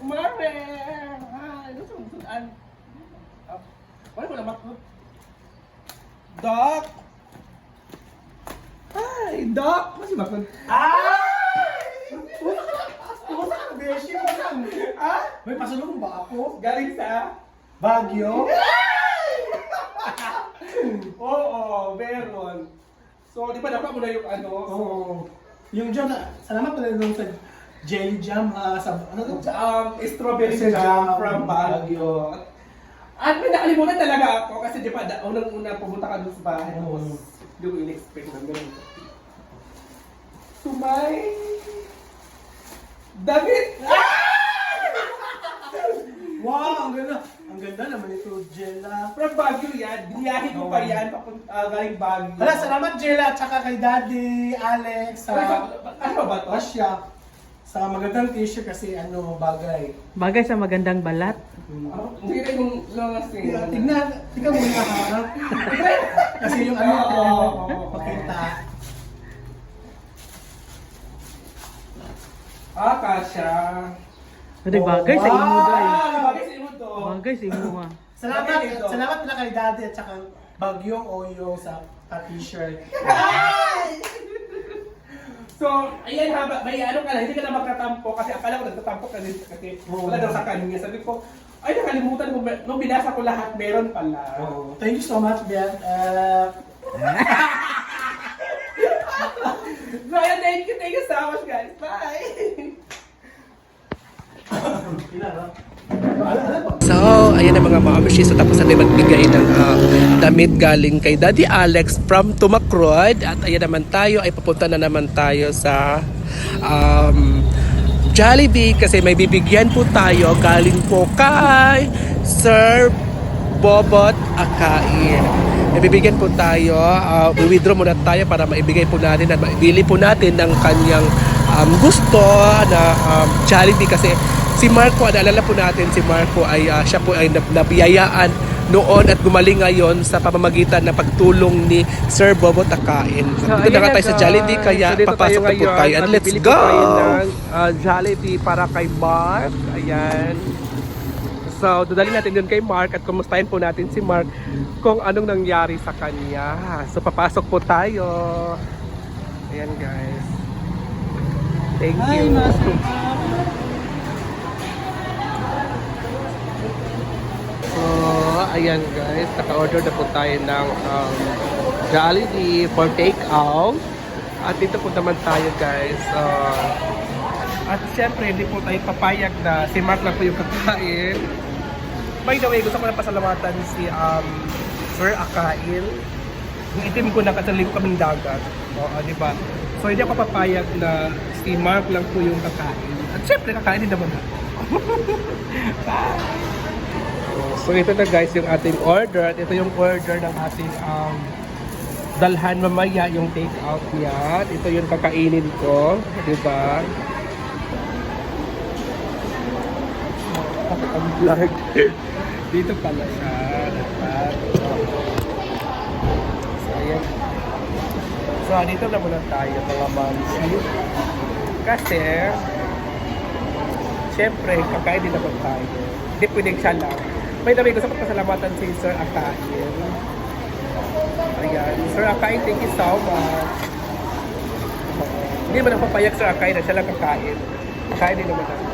Mare! Hi! Ano sa musulan? Ah, Wala ko naman. Doc! Hi! Doc! Masih bakit? Ay! Kumusta ka, Beshi? Ka? Ah? May pasalubong ba ako? Galing sa? Baguio? Oo, meron. So, di ba dapat mo na yung ano? Oo. Yung na, salamat pala nung sa jelly jam ha, sa, ano to? um, strawberry Kasi jam jam, from Baguio. At may nakalimutan talaga ako kasi di ba da- unang-una pumunta ka doon sa bahay. Oo. Tapos, hindi ko in-expect na ganun. Sumay! Damit! Wow, ang ganda. Ang ganda naman ito, Jella. From Baguio yan. Biniyahe ko pa yan papunta uh, galing Baguio. Hala, salamat Jella, at saka kay Daddy, Alex, sa ba- ano ba to? Asya. Sa magandang t-shirt kasi ano, bagay. Bagay sa magandang balat. Ah, Hindi na yung long thing. Tingnan, tingnan, tingnan muna ha. kasi yung ano, Oo, oo, oo, makita. Ah, kasha. Pwede bagay sa imo guys. Ah, bagay sa imo to. Bagay sa imo ah. Salamat, Bagay dito. salamat pala kay Daddy at saka Bagyong Oyo sa sa t-shirt. So, ayan haba, may ano ka na, hindi ka na magkatampo kasi akala ko nagtatampo ka din kasi wala daw sa kanya. Sabi ko, ay nakalimutan mo, nung binasa ko lahat, meron pala. Oh, thank you so much, Bian. Uh, So, ayan, thank you, thank you so much guys. Bye! ba? So, ayan na mga mamishi. So, tapos natin magbigay ng ah, damit galing kay Daddy Alex from Tumakrod. At ayan naman tayo, ay papunta na naman tayo sa um, Jollibee kasi may bibigyan po tayo galing po kay Sir Bobot Akain. May bibigyan po tayo, uh, withdraw muna tayo para maibigay po natin at maibili po natin ng kanyang um, gusto na um, Jollibee kasi si Marco, naalala po natin si Marco ay ah, siya po ay nab- nabiyayaan noon at gumaling ngayon sa pamamagitan ng pagtulong ni Sir Bobot Akain. So, dito na tayo sa. Jollibee kaya So, papasok na po tayo and let's go! tayo ng ah, Jollibee para kay Mark. Ayan. So, dadalhin natin yun kay Mark at kumustahin po natin si Mark kung anong nangyari sa kanya. So, papasok po tayo. Ayan guys. Thank Hi, you. Master. So, ayan guys, naka-order na po tayo ng um, Jollibee for take-out. At dito po naman tayo guys. Uh, at syempre, hindi po tayo papayag na si Mark lang po yung kakain. By the way, gusto ko na pasalamatan si um, Sir Akail. Yung itim ko na kasali ko kaming dagat. O, ah, di ba? So, hindi ako papayag na si Mark lang po yung kakain. At syempre, kakain din naman ako. So ito na guys yung ating order at ito yung order ng ating um, dalhan mamaya yung take out niya. Ito yung kakainin ko, di ba? Ang vlog. Dito pala siya. Dapat. So ayan. So dito na muna tayo mga mamsi. Kasi Siyempre, kakain din naman tayo. Hindi pwedeng siya lang. By the way, gusto ko pasalamatan si Sir Akain. Ayan. Sir Akain, thank you so much. Oo. Hindi man ako papayag Sir Akain na siya lang kakain. Kakain din naman ako.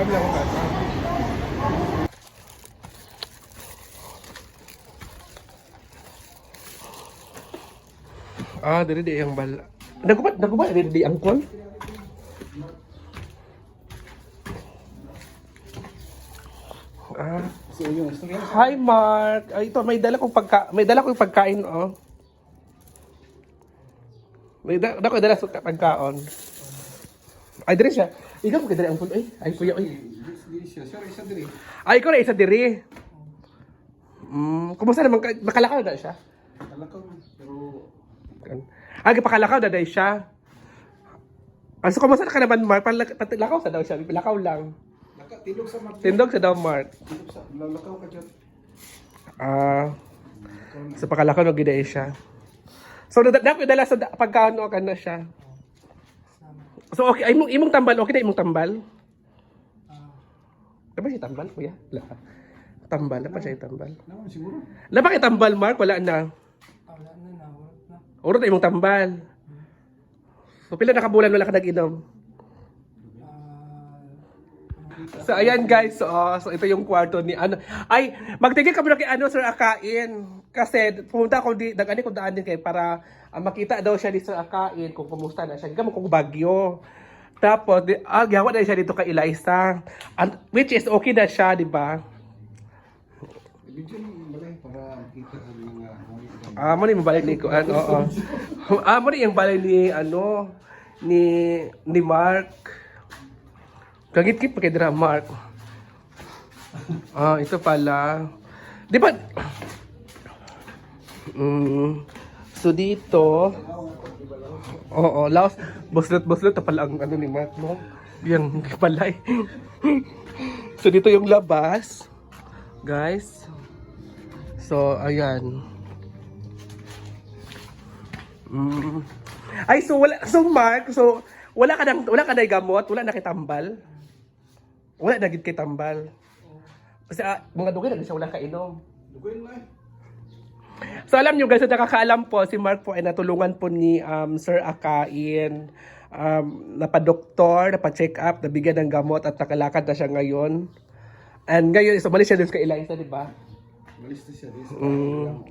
Kami lang ako Ah, dari di yang bala. Nagubat, nagubat dari di angkol. Ah. So, yung. Hi Mark. Ay, ito may dala kong pagka may dala kong pagkain oh. May da, da ko dala sa pagkaon. Ay, dire siya. Ikaw mo kadali ang pulo. Ay, ay, kuya, ay. Ay, ikaw na isa diri. Mm, kumusta naman? ka- Makalakaw na siya? Kan. Ay, pakalakaw na dahil siya. Ah, so, kumusta ka naman, Mark? Patilakaw sa daw siya. Lakaw lang. Tindog sa daw, Mark. Ah. sa pakalakaw na gidaya siya. So, na dapat dala sa pagkaano ka na siya. So, okay. Ay, imong, imong tambal. Okay na imong tambal? Diba siya tambal, kuya? Wala. Tambal. Dapat siya tambal. Wala ba kayo tambal, Mark? Wala na. Urot na imong tambal. So, pila na kabulan wala ka nag-inom? So, ayan guys. So, uh, so, ito yung kwarto ni ano. Ay, magtigil ka muna kay ano, Sir Akain. Kasi, pumunta ako di, nag-ani ko daan din kay para ah, makita daw siya ni Sir Akain kung kumusta na siya. Gamo kung bagyo. Tapos, di, ah, gawa na siya dito kay Eliza. And, which is okay na siya, di ba? Ah, mo ni mabalik ni Kuan. Oo. Ah, mo ni yung balay ni ano ni ni Mark. Kagit kip kay dira Mark. Ah, ito pala. Di ba? Mm. So dito, Oo, laos. Buslot, buslot. Ito pala ang ano ni Mark, no? Yung palay. so, dito yung labas. Guys. So, ayan. Mm. Ay, so wala, so Mark, so wala ka nang, wala ka na gamot, wala na kitambal. Wala na gid kitambal. Kasi ah, mga dugay na siya wala kainom. So alam nyo guys, sa nakakaalam po, si Mark po ay natulungan po ni um, Sir Akain. Um, napadoktor, napacheck up, nabigyan ng gamot at nakalakad na siya ngayon. And ngayon, so umalis siya dun kay Eliza, di ba? Mm.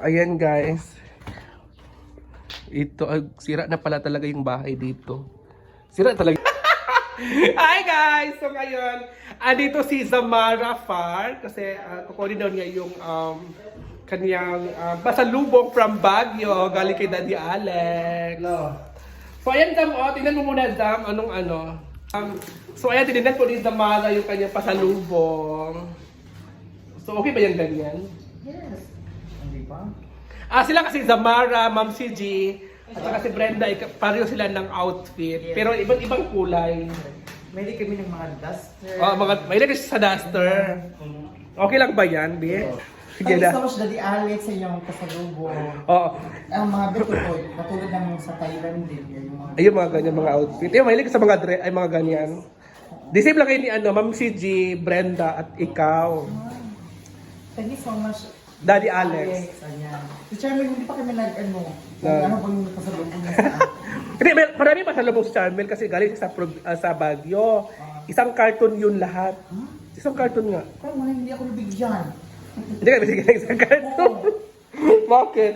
Ayan guys. Ito, ay, sira na pala talaga yung bahay dito. Sira talaga. Hi guys! So ngayon, andito si Zamara Far kasi uh, kukunin daw niya yung um, kanyang uh, pasalubong from Baguio galing kay Daddy Alex. So ayan Dam, oh, tingnan mo muna Dam, anong ano. Um, so ayan, tinignan po ni Zamara yung kanyang pasalubong. So okay ba yung ganyan? Ah, sila kasi Zamara, Ma'am CG, at saka si Brenda, pareho sila ng outfit. Pero ibang ibang kulay. May kami ng mga duster. Oh, mga, may kasi sa duster. Okay lang ba yan, Bi? Sige na. so much, Daddy Alex, sa inyong kasalubong. Oo. Ang mga bito ko, matulad ng sa Thailand din. Yung mga Ayun mga ganyan mga outfit. Ayun, mahilig sa mga dre ay mga ganyan. The same lang kayo ni ano, Ma'am CG, Brenda, at ikaw. Thank you so much. Daddy Alex. Ayan. Si Charmaine, hindi pa kami nag, ano, Nag- ano bang kasalubong niya sa akin. Hindi, may, marami pa sa Lubos Charmel kasi galing sa, prov- ah, sa Baguio. Isang carton yun lahat. Isang carton nga. Parang wala, hindi ako nabigyan. Hindi ka nabigyan ng isang carton. Bakit?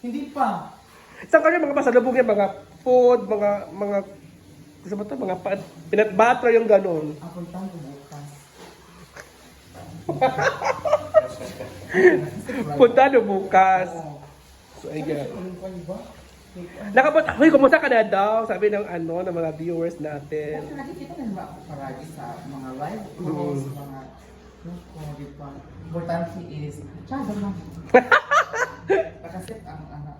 Hindi pa. Isang carton mga pasalubong yan, mga food, mga, mga, gusto mo to, mga pa- peanut butter yung ganun. Ang puntahan ko bukas. Punta no bukas. So, ayan. Pa iba? Nakapot, huy, kumusta ka na daw? Sabi ng ano, ng mga viewers natin. Nakikita na ba ako paragi sa mga live mga ano, di ba? Importante is, tsada lang. Kasi ang ano,